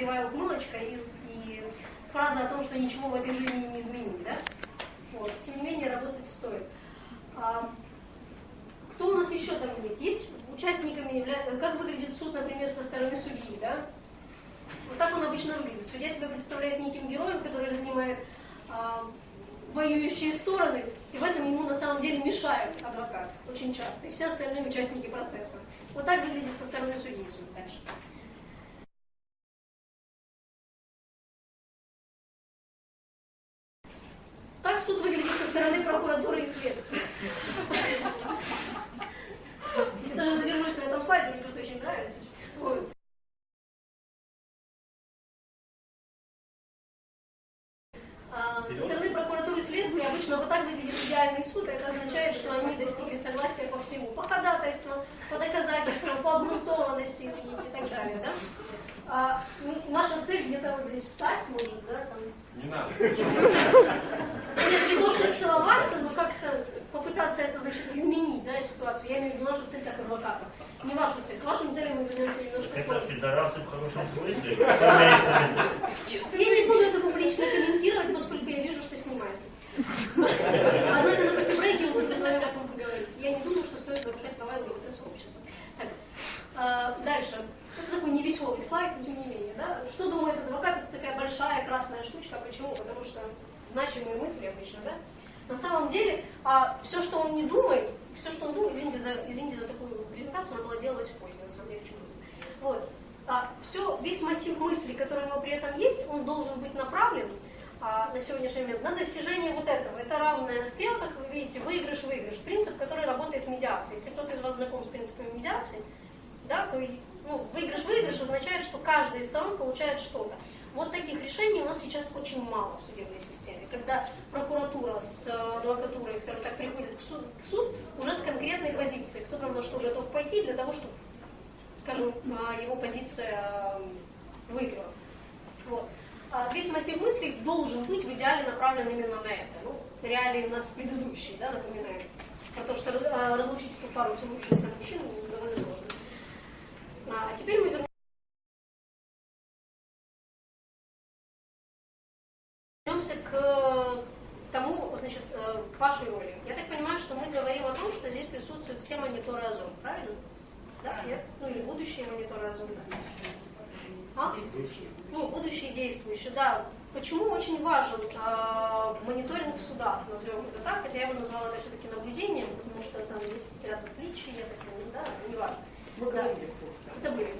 кривая ухмылочка и, и фраза о том, что ничего в этой жизни не изменить, да? Вот. Тем не менее, работать стоит. А, кто у нас еще там есть? Есть участниками, явля... как выглядит суд, например, со стороны судьи, да? Вот так он обычно выглядит. Судья себя представляет неким героем, который разнимает а, воюющие стороны, и в этом ему на самом деле мешают адвокат очень часто, и все остальные участники процесса. Вот так выглядит со стороны судьи суд дальше. Так суд выглядит со стороны прокуратуры и следствия. Даже задержусь на этом слайде, мне просто очень нравится. Вот. А, Со стороны прокуратуры и следствия обычно вот так выглядит идеальный суд. Это означает, что они достигли согласия по всему. По ходатайствам, по доказательствам, по обґрунтованности, извините, и так далее. Да? А, ну, наша цель где-то вот здесь встать, может, да, там. Не надо. Нет, не то, что целоваться, но как-то попытаться это, значит, изменить, да, ситуацию. Я имею в виду нашу цель как адвоката. Не вашу цель. К вашим целям мы вернемся немножко Это позже. пидорасы в хорошем смысле. Я не буду это публично комментировать, поскольку я вижу, что снимается. Однако на кофе-брейке мы будем с вами об этом поговорить. Я не думаю, что стоит нарушать права ЛГБТ-сообщества. Так, а, дальше. Это такой невеселый слайд, но тем не менее. Да? Что думает адвокат? Это такая большая красная штучка. Почему? Потому что значимые мысли обычно, да? На самом деле, а, все, что он не думает, все, что он думает, извините за, извините за такую презентацию, она была делалась позже, на самом деле, чудесно. Вот. А, все, весь массив мыслей, который у него при этом есть, он должен быть направлен а, на сегодняшний момент на достижение вот этого. Это равная стрелка, как вы видите, выигрыш-выигрыш. Принцип, который работает в медиации. Если кто-то из вас знаком с принципами медиации, да, то ну, выигрыш-выигрыш означает, что каждая из сторон получает что-то. Вот таких решений у нас сейчас очень мало в судебной системе. Когда прокуратура с адвокатурой, скажем так, приходит к суд, в суд уже с конкретной позицией. Кто там на что готов пойти для того, чтобы, скажем, э, его позиция выиграла. Вот. А Весь массив мыслей должен быть в идеале направлен именно на это. Ну, реалии у нас предыдущие, да, напоминаю. Про то, что э, разлучить пару целующихся мужчин довольно сложно. А теперь мы вернемся к тому, значит, э, к вашей роли. Я так понимаю, что мы говорим о том, что здесь присутствуют все мониторы Озон, правильно? Да, нет? Ну или будущие мониторы Озон. А? Ну, будущие действующие, да. Почему очень важен э, мониторинг в судах, назовем это так, хотя я бы назвала это все-таки наблюдением, потому что там есть ряд отличий, я так понимаю, да, не важно. Да. Забыли.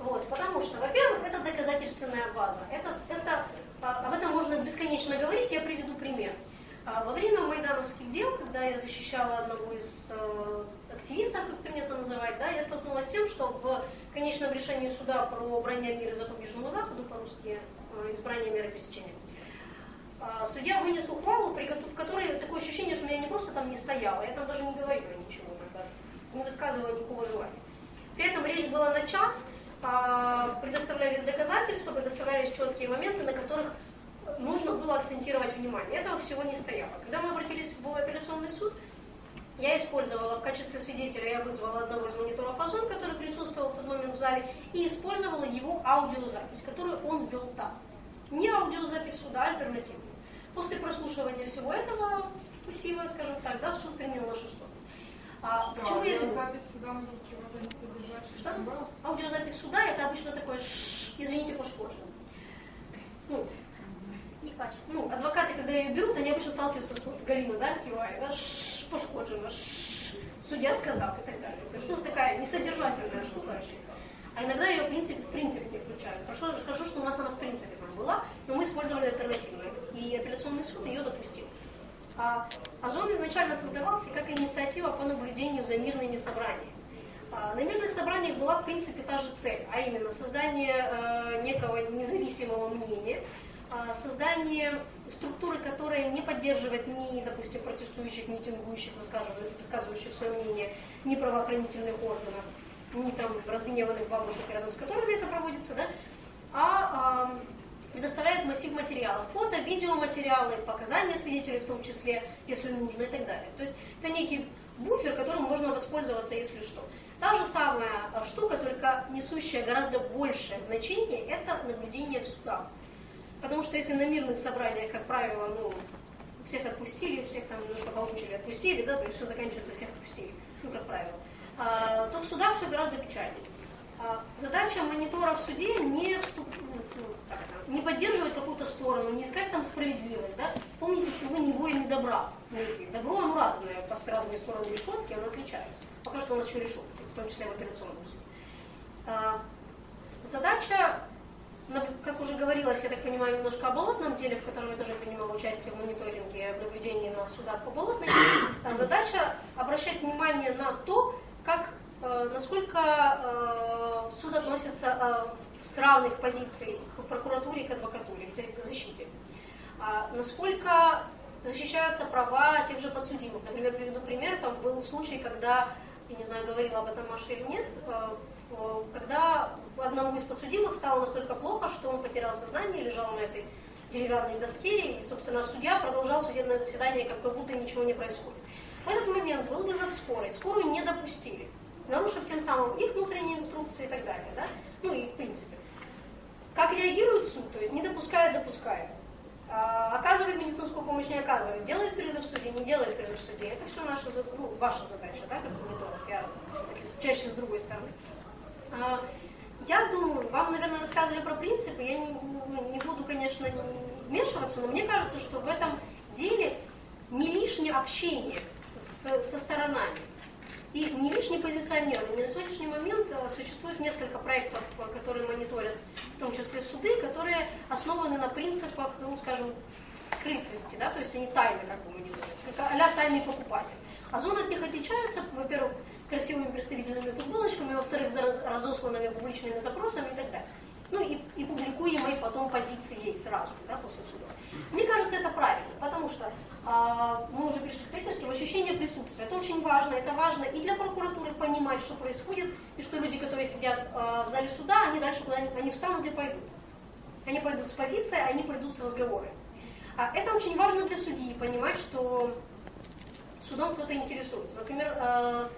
Вот, потому что, во-первых, это доказательственная база. Это, это, а, об этом можно бесконечно говорить, я приведу пример. А, Во время майдановских дел, когда я защищала одного из э, активистов, как принято называть, да, я столкнулась с тем, что в конечном решении суда про брание меры запобежному заходу, по-русски э, избрание меры пресечения, а, судья вынес ухвалу, при которой такое ощущение, что я не просто там не стояла, я там даже не говорила ничего, даже не высказывала никакого желания. При этом речь была на час, а, предоставлялись доказательства, предоставлялись четкие моменты, на которых нужно было акцентировать внимание. Этого всего не стояло. Когда мы обратились в апелляционный суд, я использовала в качестве свидетеля, я вызвала одного из мониторов Озон, который присутствовал в тот момент в зале, и использовала его аудиозапись, которую он вел там. Не аудиозапись суда, а альтернативную. После прослушивания всего этого массива, скажем так, да, суд принял нашу сторону. А, к чему я веду? запись сюда может чего-то не содержать, Что? что? Аудиозапись суда это обычно такое «шш», извините, пошкоджено. Ну, ну, адвокаты, когда ее берут, они обычно сталкиваются с Галина, да, кивая, да, пошкоджено, «шш», судья сказал и так далее. То есть, ну, такая несодержательная штука очень. А иногда ее в принципе, в принципе не включают. Хорошо, хорошо, что у нас она в принципе там была, но мы использовали альтернативную. И апелляционный суд ее допустил. А Озон изначально создавался как инициатива по наблюдению за мирными собраниями. А, На мирных собраниях была, в принципе, та же цель, а именно создание э, некого независимого мнения, а, создание структуры, которая не поддерживает ни, допустим, протестующих, митингующих, высказывающих, высказывающих свое мнение, ни правоохранительных органов, ни там разгневанных бабушек, рядом с которыми это проводится, да, а ам, предоставляет массив материалов, фото, видеоматериалы, показания свидетелей в том числе, если нужно и так далее. То есть это некий буфер, которым можно воспользоваться, если что. Та же самая штука, только несущая гораздо большее значение, это наблюдение в судах. Потому что если на мирных собраниях, как правило, ну, всех отпустили, всех там немножко поучили, отпустили, да, то есть все заканчивается, всех отпустили, ну, как правило, а, то в судах все гораздо печальнее. А, задача монитора в суде не, вступ, ну, ну, как не поддерживать какую-то сторону, не искать там справедливость. Да? Помните, что вы не воины добра. Добро, оно разное, по разные стороны решетки, оно отличается. Пока что у нас еще решетки, в том числе в операционном суде. А, задача как уже говорилось, я так понимаю, немножко о болотном деле, в котором я тоже принимала участие в мониторинге, в наблюдении на судах по болотной. Задача обращать внимание на то, как, э, насколько э, суд относится э, с равных позиций к прокуратуре, к адвокатуре, к защите. А насколько защищаются права тех же подсудимых. Например, приведу пример, там был случай, когда, я не знаю, говорила об этом Маша или нет, когда одному из подсудимых стало настолько плохо, что он потерял сознание, лежал на этой деревянной доске, и, собственно, судья продолжал судебное заседание, как будто ничего не происходит. В этот момент был вызов скорой, скорую не допустили, нарушив тем самым их внутренние инструкции и так далее. Да? Ну и в принципе. Как реагирует суд, то есть не допускает, допускает. А, оказывает медицинскую помощь, не оказывает. Делает перерыв в суде, не делает перерыв в суде. Это все наша, ну, ваша задача, да, как мониторов. Я чаще с другой стороны. А, я думаю, вам, наверное, рассказывали про принципы, я не, ну, не буду, конечно, вмешиваться, но мне кажется, что в этом деле не лишнее общение с, со сторонами и не лишнее позиционирование. На сегодняшний момент э, существует несколько проектов, э, которые мониторят, в том числе суды, которые основаны на принципах, ну, скажем, скрытности, да, то есть они тайны как бы мониторят, как а тайный покупатель. А зона от них отличается, во-первых, красивыми представительными футболочками, во-вторых, за разосланными публичными запросами и так далее. Ну и, и публикуемой потом позиции есть сразу, да, после суда. Мне кажется, это правильно, потому что а, мы уже пришли к свидетельству, ощущение присутствия. Это очень важно, это важно и для прокуратуры понимать, что происходит, и что люди, которые сидят а, в зале суда, они дальше куда-нибудь, они встанут и пойдут. Они пойдут с позицией, они пойдут с разговорами. А, это очень важно для судьи, понимать, что судом кто-то интересуется. Например, а,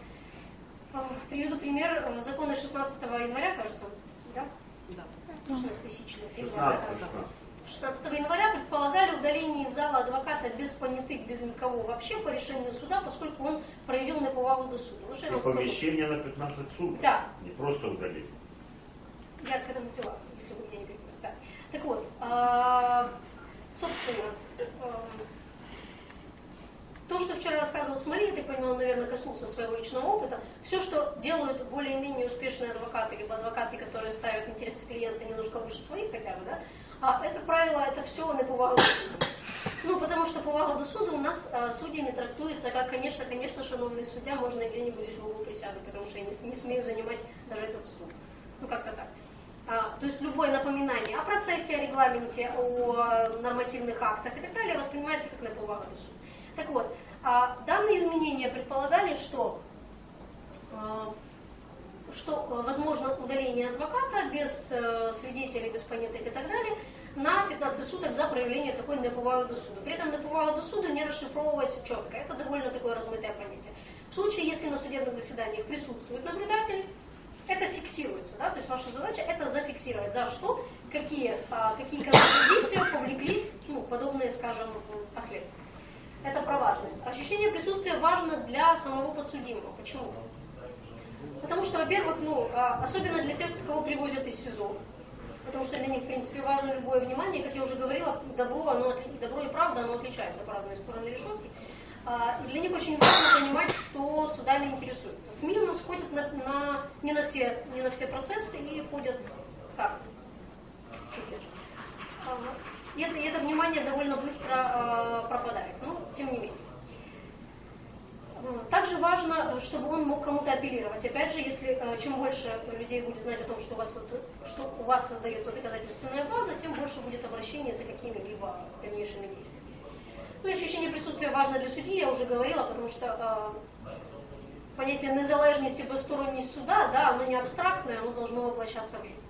Приведу пример э, закона 16 января, кажется, да? Да. 16 тысячный. 16 января предполагали удаление из зала адвоката без понятых, без никого вообще по решению суда, поскольку он проявил неповагу до суда. Ну, помещение на 15 суток. Да. Не просто удаление. Я к этому пила, если вы меня не перебили. Да. Так вот, а, собственно, а, то, что вчера рассказывал Смоли, я так понимаю, он, наверное, коснулся своего личного опыта, все, что делают более-менее успешные адвокаты, либо адвокаты, которые ставят интересы клиента немножко выше своих хотя бы, да, а как правило, это все на повагу. Ну, потому что повага до суда у нас а, судьями трактуется как, конечно, конечно, шановный судья, можно где-нибудь здесь в углу присяду, потому что я не, не смею занимать даже этот стул. Ну, как-то так. А, то есть любое напоминание о процессе, о регламенте, о нормативных актах и так далее воспринимается как на повага до суда. Так вот, а данные изменения предполагали, что, а, что э, возможно удаление адвоката без э, свидетелей, без понятых и так далее на 15 суток за проявление такой неповаги до суда. При этом неповага до суда не расшифровывается четко. Это довольно такое размытое понятие. В случае, если на судебных заседаниях присутствует наблюдатель, это фиксируется. Да? То есть ваша задача это зафиксировать, за что, какие, а, какие действия повлекли ну, подобные, скажем, последствия. Это про важность. Ощущение присутствия важно для самого подсудимого. Почему? Потому что, во-первых, ну, а, особенно для тех, кого привозят из СИЗО, потому что для них, в принципе, важно любое внимание. Как я уже говорила, добро, оно, добро и правда, оно отличается по разные стороны решетки. А, и для них очень важно понимать, что судами интересуется. СМИ у нас ходят на, на, не, на все, не на все процессы и ходят как? Себе. И это, и это внимание довольно быстро э, пропадает, но тем не менее. Также важно, чтобы он мог кому-то апеллировать. Опять же, если э, чем больше людей будет знать о том, что у вас, что у вас создается доказательственная база, тем больше будет обращение за какими-либо дальнейшими действиями. Ну и ощущение присутствия важно для судьи, я уже говорила, потому что э, понятие незалежности безсторонность суда, да, оно не абстрактное, оно должно воплощаться в жизнь.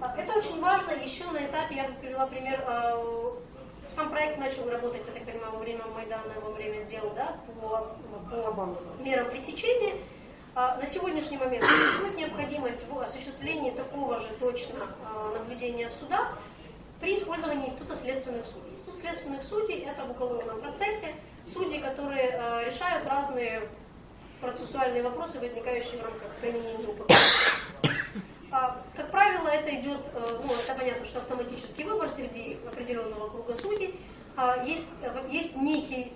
Это очень важно еще на этапе, я привела пример, э, сам проект начал работать, я так понимаю, во время Майдана, во время дел да, по, по мерам пресечения. А, На сегодняшний момент существует необходимость в осуществлении такого же точно а, наблюдения в судах при использовании института следственных судей. Институт следственных судей – это в уголовном процессе судьи, которые э, решают разные процессуальные вопросы, возникающие в рамках применения УПК. А, Как правило, это идет, э, ну, это понятно, что автоматический выбор среди определенного круга судей. А, Есть, есть некий,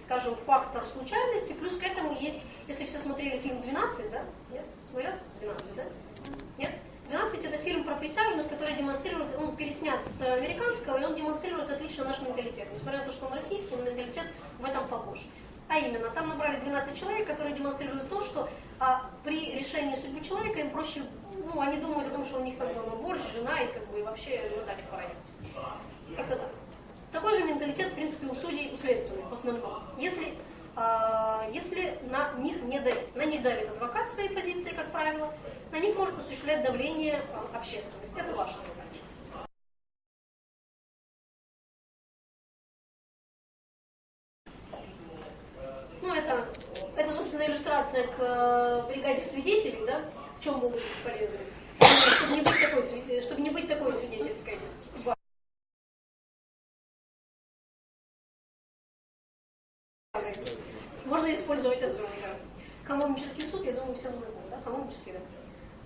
скажем, фактор случайности, плюс к этому есть, если все смотрели фильм «12», да? Нет? Смотрят? «12», да? Нет? «12» это фильм про присяжных, который демонстрирует, он переснят с американского, и он демонстрирует отлично наш менталитет. Несмотря на то, что он российский, но менталитет в этом похож. А именно, там набрали 12 человек, которые демонстрируют то, что а, при решении судьбы человека им проще, ну, они думают о том, что у них там дома борщ, жена и как бы и вообще на дачу пора ехать. Как-то так. Такой же менталитет, в принципе, у судей, у следственных в основном. Если, а, если на них не давить. На них давит адвокат своей позиции, как правило, на них может осуществлять давление общественность. Это ваша задача. Ну, это, это, собственно, иллюстрация к э, бригаде свидетелей, да, чем могут быть полезны. Чтобы не быть такой, сви- чтобы не быть такой свидетельской. Можно использовать озон, да. Канонический суд, я думаю, всем знаком, да? Канонический, да.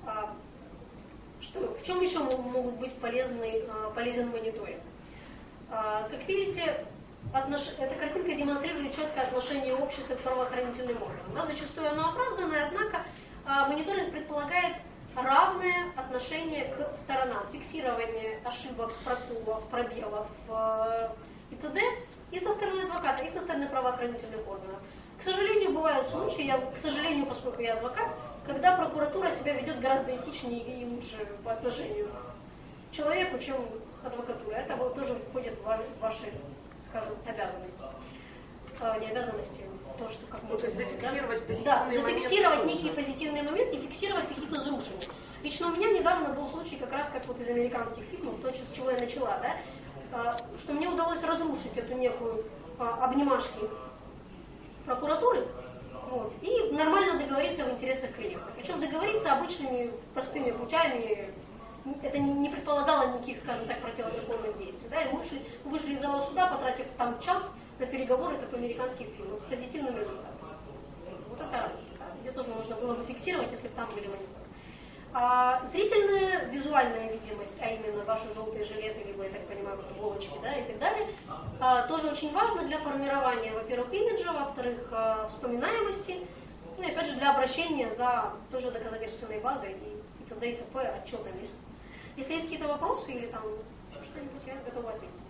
А, что, в чем еще мо- могут быть полезны, а, полезен мониторинг? А, Как видите, отнош- эта картинка демонстрирует четкое отношение общества к правоохранительным органам. Да, зачастую оно оправданное, однако мониторинг предполагает равное отношение к сторонам, фиксирование ошибок, проколов, пробелов э, и т.д. и со стороны адвоката, и со стороны правоохранительных органов. К сожалению, бывают случаи, я, к сожалению, поскольку я адвокат, когда прокуратура себя ведет гораздо этичнее и лучше по отношению к человеку, чем адвокатура. Это тоже входит в ваши, скажем, обязанности. А, не обязанности, то, что как Ну, то есть бы, да? зафиксировать позитивные Да, моменты зафиксировать тоже. некие позитивные моменты и фиксировать какие-то разрушения. Лично у меня недавно был случай, как раз как вот из американских фильмов, то, с чего я начала, да, а, что мне удалось разрушить эту некую а, обнимашки прокуратуры, вот, и нормально договориться в интересах клиента. Причем договориться обычными простыми путями, это не, не предполагало никаких, скажем так, противозаконных действий. Да, и мы вышли, вышли из зала суда, потратив там час на переговоры, как в американских фильмах, с позитивным результатом. Вот это работа, где тоже можно было бы фиксировать, если бы там были мониторы. А, зрительная, визуальная видимость, а именно ваши желтые жилеты, либо, я так понимаю, футболочки, да, и так далее, а, тоже очень важно для формирования, во-первых, имиджа, во-вторых, а, вспоминаемости, ну и опять же для обращения за тоже доказательственной базой и т.д. и т.п. отчетами. Если есть какие-то вопросы или там что-нибудь, я готова ответить.